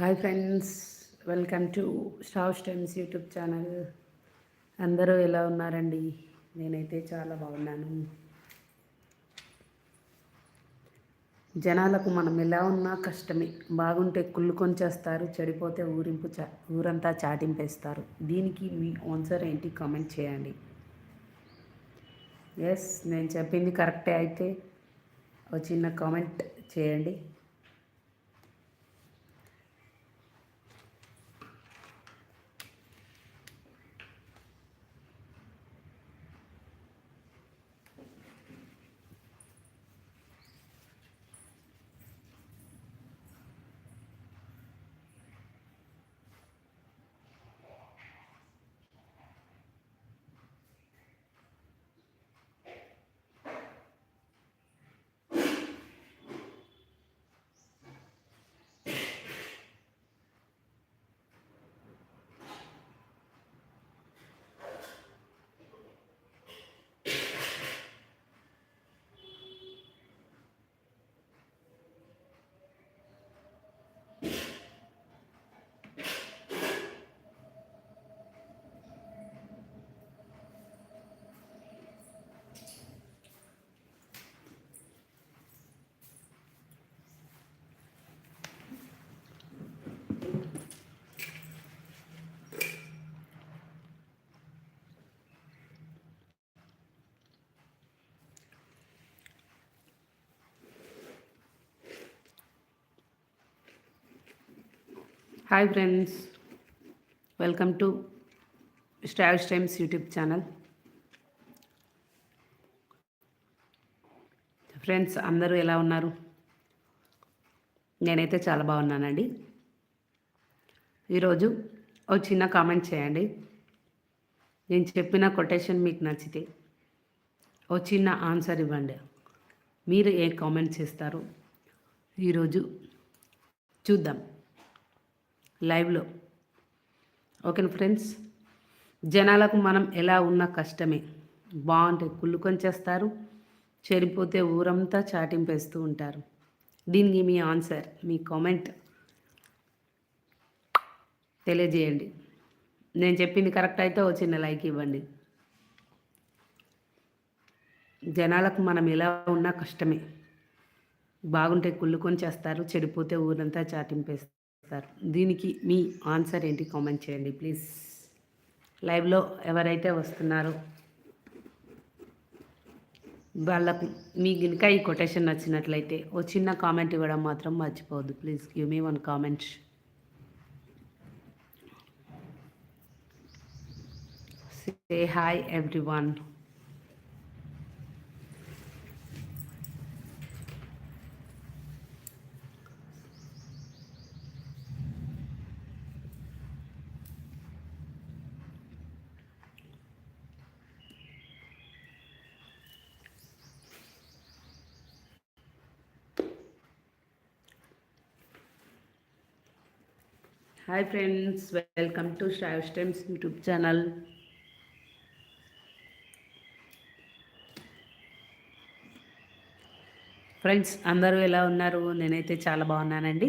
Hi friends welcome to స్టావ్ స్టైమ్స్ YouTube channel. అందరూ ఎలా ఉన్నారండి? నేనైతే చాలా బాగున్నాను. జనాలకు మనం ఎలా ఉన్నా కష్టమే. బాగుంటే కుళ్ళు కొంచేస్తారు చెడిపోతే ఊరింపు చా ఊరంతా చాటింపేస్తారు. దీనికి మీ ఆన్సర్ ఏంటి కామెంట్ చేయండి. ఎస్ నేను చెప్పింది కరెక్టే అయితే ఒక చిన్న కామెంట్ చేయండి. హాయ్ ఫ్రెండ్స్ వెల్కమ్ టు స్టాష్ టైమ్స్ యూట్యూబ్ ఛానల్ ఫ్రెండ్స్ అందరూ ఎలా ఉన్నారు? నేనైతే చాలా బాగున్నానండి. ఈరోజు ఓ చిన్న కామెంట్ చేయండి. నేను చెప్పిన కొటేషన్ మీకు నచ్చితే ఓ చిన్న ఆన్సర్ ఇవ్వండి. మీరు ఏ కామెంట్ చేస్తారు? ఈరోజు చూద్దాం. లైవ్లో. ఓకేనా ఫ్రెండ్స్? జనాలకు మనం ఎలా ఉన్నా కష్టమే. బాగుంటే కుళ్ళు కొంచేస్తారు చెడిపోతే ఊరంతా చాటింపేస్తూ ఉంటారు. దీనికి మీ ఆన్సర్ మీ కామెంట్ తెలియజేయండి. నేను చెప్పింది కరెక్ట్ అయితే ఓ చిన్న లైక్ ఇవ్వండి. జనాలకు మనం ఎలా ఉన్నా కష్టమే. బాగుంటే కుళ్ళు చేస్తారు చెడిపోతే ఊరంతా చాటింపేస్తారు సార్. దీనికి మీ ఆన్సర్ ఏంటి? కామెంట్ చేయండి ప్లీజ్. లైవ్లో ఎవరైతే వస్తున్నారో వాళ్ళకు మీ ఇంకా ఈ కొటేషన్ నచ్చినట్లయితే ఓ చిన్న కామెంట్ ఇవ్వడం మాత్రం మర్చిపోవద్దు. Please give me one comment. Say hi everyone hi friends welcome to Shrav స్టెమ్స్ యూట్యూబ్ ఛానల్ ఫ్రెండ్స్ అందరూ ఎలా ఉన్నారు? నేనైతే చాలా బాగున్నానండి.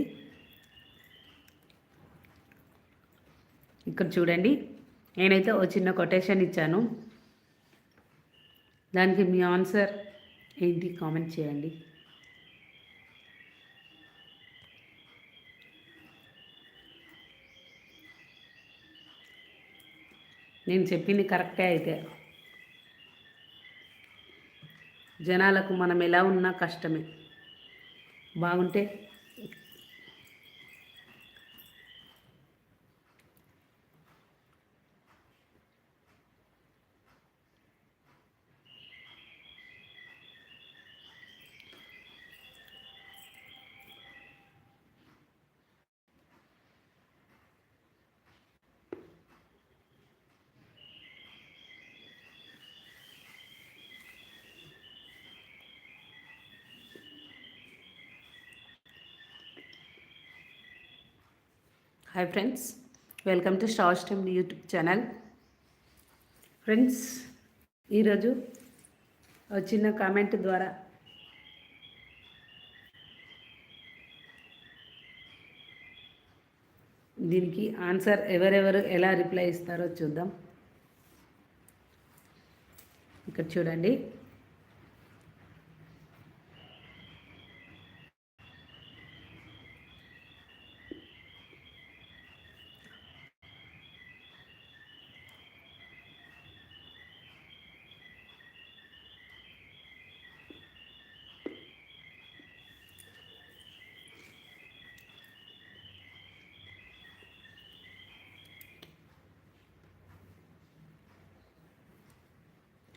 ఇక్కడ చూడండి నేనైతే ఓ చిన్న కొటేషన్ ఇచ్చాను. దానికి మీ ఆన్సర్ ఏంటి కామెంట్ చేయండి. నేను చెప్పింది కరెక్టే అయితే. జనాలకు మనం ఎలా ఉన్నా కష్టమే. బాగుంటే హాయ్ ఫ్రెండ్స్ వెల్కమ్ టు స్టార్ స్టెమ్ యూట్యూబ్ ఛానల్ ఫ్రెండ్స్ ఈరోజు చిన్న కామెంట్ ద్వారా దీనికి ఆన్సర్ ఎవరెవరు ఎలా రిప్లై ఇస్తారో చూద్దాం. ఇక్కడ చూడండి.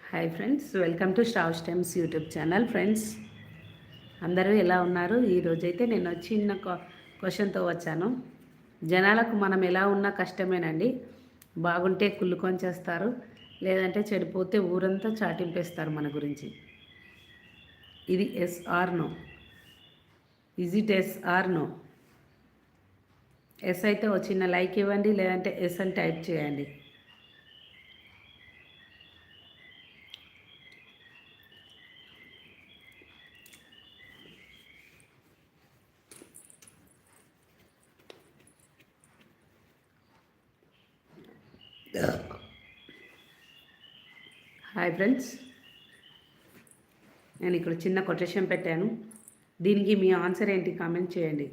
హాయ్ ఫ్రెండ్స్ వెల్కమ్ టు స్టావ్ స్టెమ్స్ యూట్యూబ్ ఛానల్ ఫ్రెండ్స్ అందరూ ఎలా ఉన్నారు? ఈరోజైతే నేను చిన్న క్వశ్చన్తో వచ్చాను. జనాలకు మనం ఎలా ఉన్నా కష్టమేనండి. బాగుంటే కుళ్ళుకొని చేస్తారు. లేదంటే చెడిపోతే ఊరంతా చాటింపేస్తారు మన గురించి. ఇది yes or no. Is it yes or no yes అయితే ఒక చిన్న లైక్ ఇవ్వండి లేదంటే ఎస్ అని టైప్ చేయండి. హాయ్ ఫ్రెండ్స్ నేను ఇక్కడ చిన్న కొటేషన్ పెట్టాను. దీనికి మీ ఆన్సర్ ఏంటి? కామెంట్ చేయండి.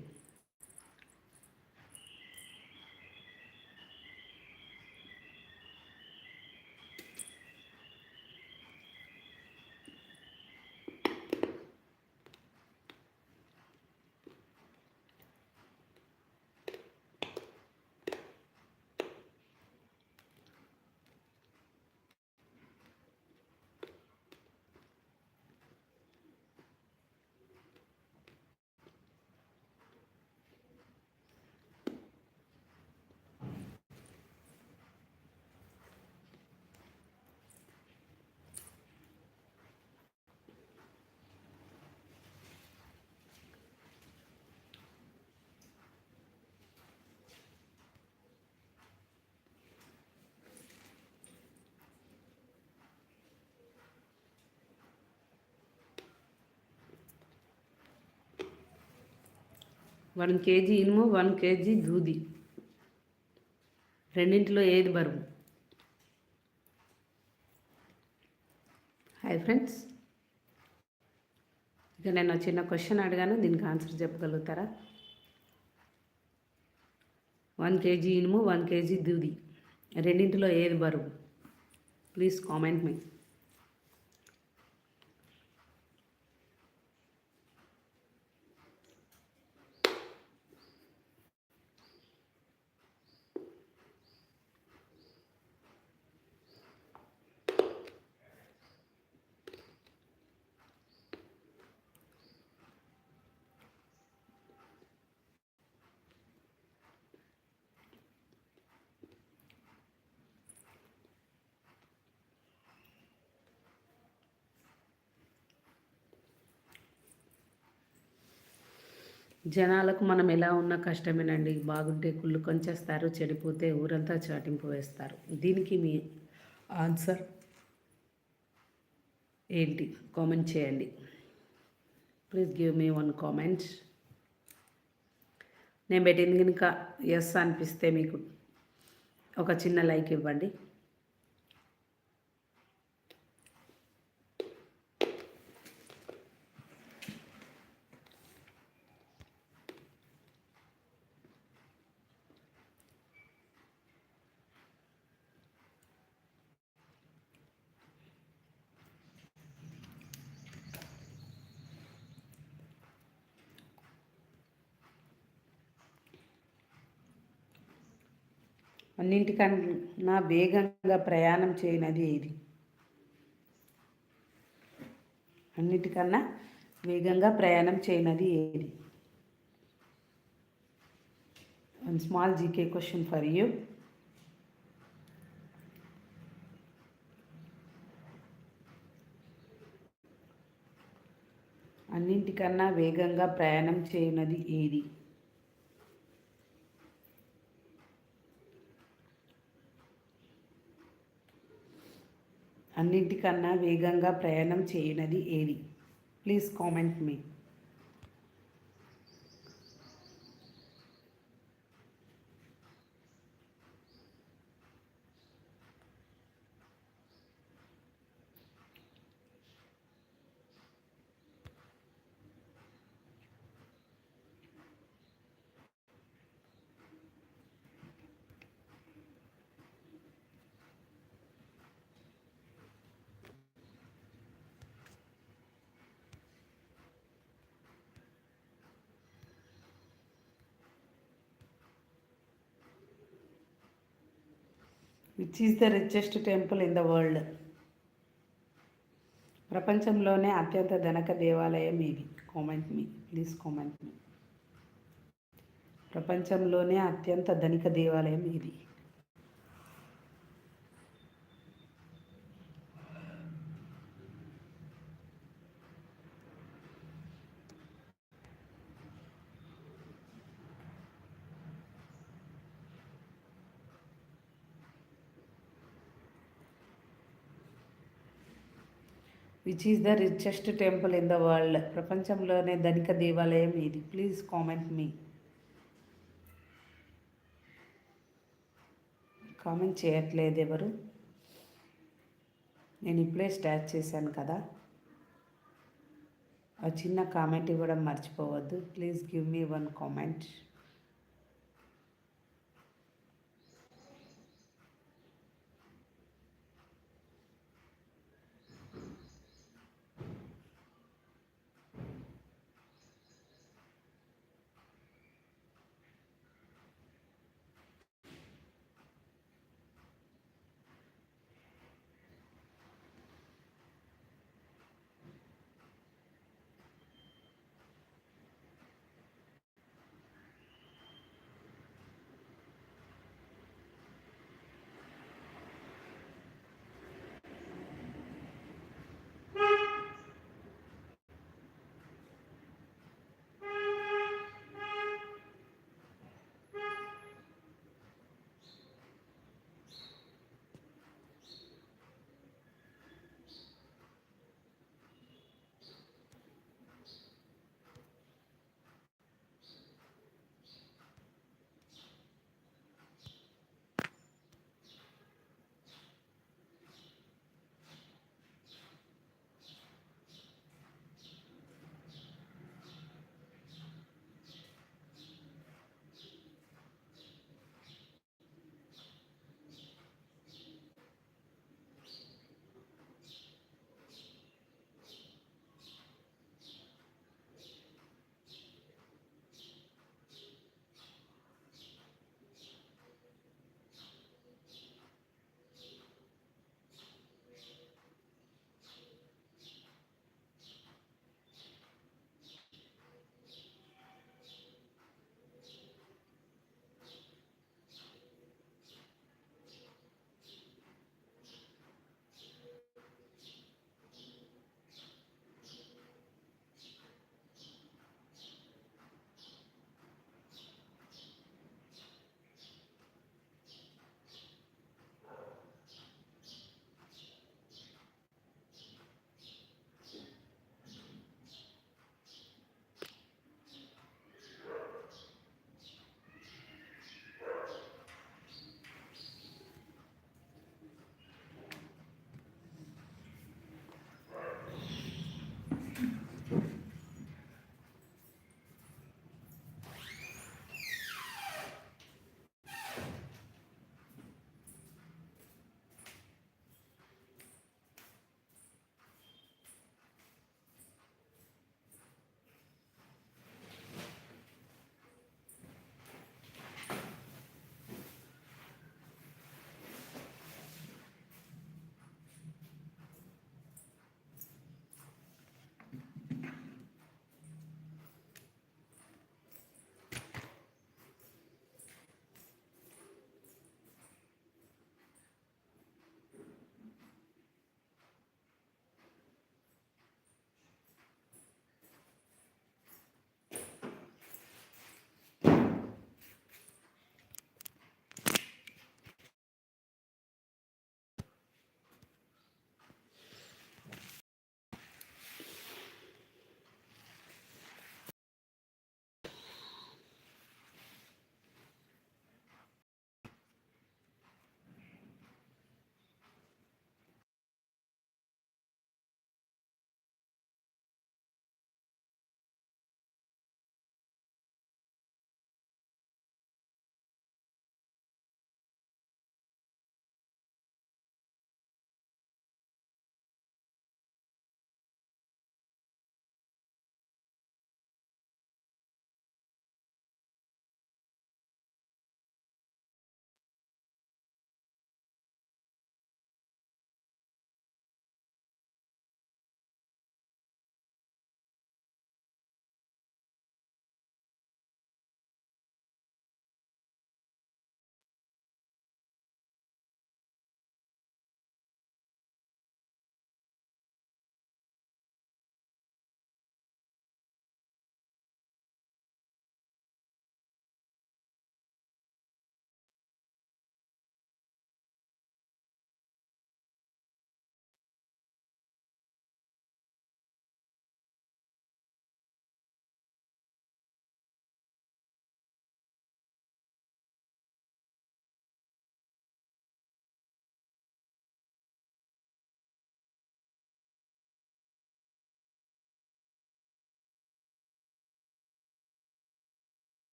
వన్ కేజీ ఇనుము వన్ కేజీ దూది. రెండింటిలో ఏది బరువు? హాయ్ ఫ్రెండ్స్ ఇక నేను చిన్న క్వశ్చన్ అడిగాను దీనికి ఆన్సర్ చెప్పగలుగుతారా? వన్ కేజీ ఇనుము వన్ కేజీ దూది. రెండింటిలో ఏది బరువు? ప్లీజ్ కామెంట్ మీ జనాలకు మనం ఎలా ఉన్నా కష్టమేనండి. బాగుంటే కుళ్ళు కొంచేస్తారు చెడిపోతే ఊరంతా చాటింపు వేస్తారు. దీనికి మీ ఆన్సర్ ఏంటి? కామెంట్ చేయండి. Please give me one comment. నేను పెట్టింది కనుక ఎస్ అనిపిస్తే మీకు ఒక చిన్న లైక్ ఇవ్వండి. అన్నింటికన్నా వేగంగా ప్రయాణం చేయనది ఏది? అన్నిటికన్నా వేగంగా ప్రయాణం చేయనది ఏది? One small GK question for you అన్నింటికన్నా వేగంగా ప్రయాణం చేయనది ఏది? అన్నింటికన్నా వేగంగా ప్రయాణం చేయనది ఏది? Please comment me. Which is the richest temple in the world ప్రపంచంలోనే అత్యంత ధనక దేవాలయం ఇది comment me please comment me ప్రపంచంలోనే అత్యంత ధనిక దేవాలయం ఇది which is the richest temple in the world. ప్రపంచంలోనే ధనిక దేవాలయం ఇది. ప్లీజ్ కామెంట్ మీ కామెంట్ చేయట్లేదు ఎవరు? నేను ఇప్పుడే స్టార్ట్ చేశాను కదా. ఆ చిన్న కామెంట్ ఇవ్వడం మర్చిపోవద్దు. Please give me one comment